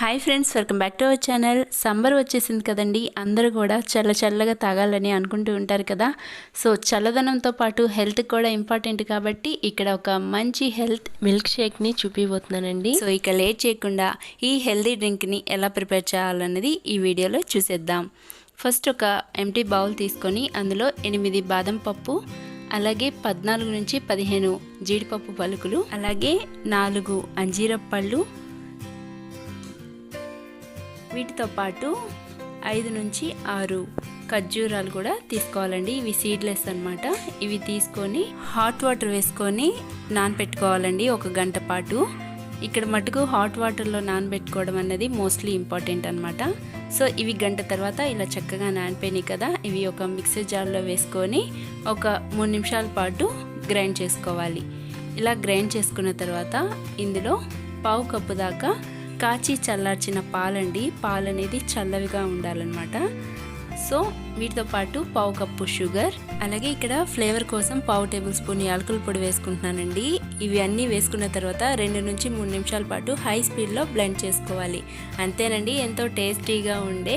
Hi friends welcome back to our channel summer వచ్చేసింది కదండి. అందరూ కూడా చల్ల చల్లగా తాగాలని అనుకుంటూ ఉంటారు కదా. సో చల్లదనంతో పాటు హెల్త్ కూడా ఇంపార్టెంట్ కాబట్టి ఇక్కడ ఒక మంచి హెల్త్ మిల్క్ షేక్ని చూపిపోతున్నానండి సో ఇక లేట్ చేయకుండా ఈ హెల్తీ డ్రింక్ని ఎలా ప్రిపేర్ చేయాలన్నది ఈ వీడియోలో చూసేద్దాం. ఫస్ట్ ఒక ఎంటీ బౌల్ తీసుకొని అందులో ఎనిమిది బాదం పప్పు అలాగే పద్నాలుగు నుంచి పదిహేను జీడిపప్పు పలుకులు అలాగే నాలుగు అంజీర పళ్ళు వీటితో పాటు ఐదు నుంచి ఆరు ఖర్జూరాలు కూడా తీసుకోవాలండి. ఇవి సీడ్లెస్ అన్నమాట. ఇవి తీసుకొని హాట్ వాటర్ వేసుకొని నానబెట్టుకోవాలండి ఒక గంట పాటు. ఇక్కడ మటుకు హాట్ వాటర్లో నానబెట్టుకోవడం అనేది మోస్ట్లీ ఇంపార్టెంట్ అనమాట సో ఇవి గంట తర్వాత ఇలా చక్కగా నానిపోయినాయి కదా. ఇవి ఒక మిక్సర్ జార్లో వేసుకొని ఒక మూడు నిమిషాల పాటు గ్రైండ్ చేసుకోవాలి. ఇలా గ్రైండ్ చేసుకున్న తర్వాత ఇందులో పావు కప్పు దాకా కాచి చల్లార్చిన పాలండి. పాలు అనేది చల్లవిగా ఉండాలన్నమాట. సో వీటితో పాటు పావు కప్పు షుగర్ అలాగే ఇక్కడ ఫ్లేవర్ కోసం పావు టేబుల్ స్పూన్ యాలకుల పొడి వేసుకుంటున్నానండి. ఇవి అన్నీ వేసుకున్న తర్వాత రెండు నుంచి మూడు నిమిషాల పాటు హై స్పీడ్లో బ్లెండ్ చేసుకోవాలి. అంతేనండి ఎంతో టేస్టీగా ఉండే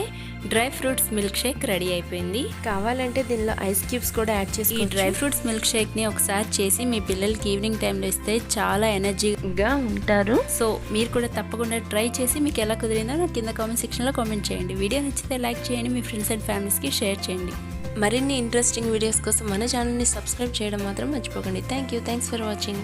dry fruits milk shake ready అయిపోయింది. కావాలంటే దీనిలో ఐస్ క్యూబ్స్ కూడా యాడ్ ఈ చేసి డ్రై ఫ్రూట్స్ మిల్క్ షేక్ని ఒకసారి చేసి మీ పిల్లలకి ఈవినింగ్ టైంలో ఇస్తే చాలా ఎనర్జీగా ఉంటారు. సో మీరు కూడా తప్పకుండా ట్రై చేసి మీకు ఎలా కుదిరిందో నాకు కింద కామెంట్ సెక్షన్లో కామెంట్ చేయండి. వీడియో నచ్చితే లైక్ చేయండి మీ ఫ్రెండ్స్ అండ్ ఫ్యామిలీస్కి షేర్ చేయండి. మరిన్ని ఇంట్రెస్టింగ్ వీడియోస్ కోసం మన ఛానల్ని సబ్స్క్రైబ్ చేయడం మాత్రం మర్చిపోకండి. Thank you thanks for watching.